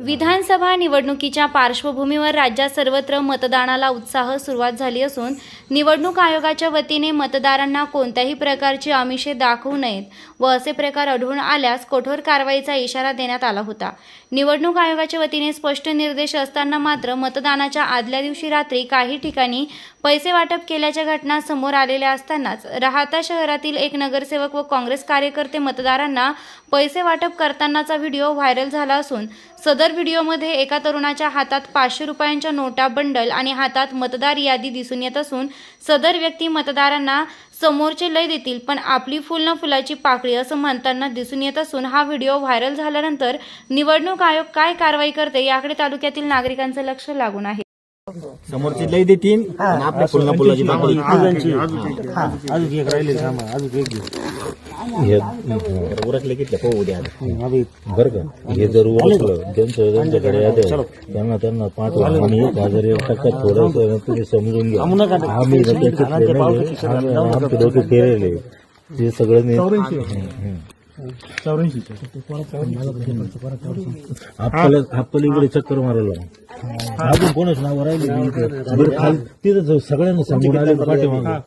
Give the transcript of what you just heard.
विधानसभा निवडणुकीच्या पार्श्वभूमीवर राज्यात सर्वत्र मतदानाला उत्साह सुरुवात झाली असून निवडणूक आयोगाच्या वतीने मतदारांना कोणत्याही प्रकारची आमिषे दाखवू नयेत व असे प्रकार आढळून आल्यास कठोर कारवाईचा इशारा देण्यात आला होता. निवडणूक आयोगाच्या वतीने स्पष्ट निर्देश असताना मात्र मतदानाच्या आदल्या दिवशी रात्री काही ठिकाणी पैसे वाटप केल्याच्या घटना समोर आलेल्या असतानाच राहता शहरातील एक नगरसेवक व काँग्रेस कार्यकर्ते मतदारांना पैसे वाटप करतानाचा व्हिडिओ व्हायरल झाला असून सदर व्हिडिओमध्ये एका तरुणाच्या हातात पाचशे रुपयांच्या नोटा बंडल आणि हातात मतदार यादी दिसून येत असून सदर व्यक्ती मतदारांना समोरचे लय देतील पण आपली फुल न फुलाची पाकळी असं म्हणताना दिसून येत असून हा व्हिडिओ व्हायरल झाल्यानंतर निवडणूक आयोग काय कारवाई करते याकडे तालुक्यातील नागरिकांचं लक्ष लागून आहे. समोरची लई देतील आणि आपल्या पुन्हा पुलाची पाकळी. अजून एक राहिले अजून एक उरकले किती पाहू द्या अजून बरं का? हे जर ओळखलं त्यांचं त्यांच्याकडे आलं त्यांना त्यांना पाठवा आणि एक हजार एक टक्का थोडं तुम्ही समजून घ्या. आम्ही ना त्याच्यातले नाही, आम्ही- आमचे डोके फिरेले ते सगळं नाही इकडे चक्कर मारायला अजून कोणाच नाव राहिले तिथं सगळ्यांना सांगून आले पाठीमागं.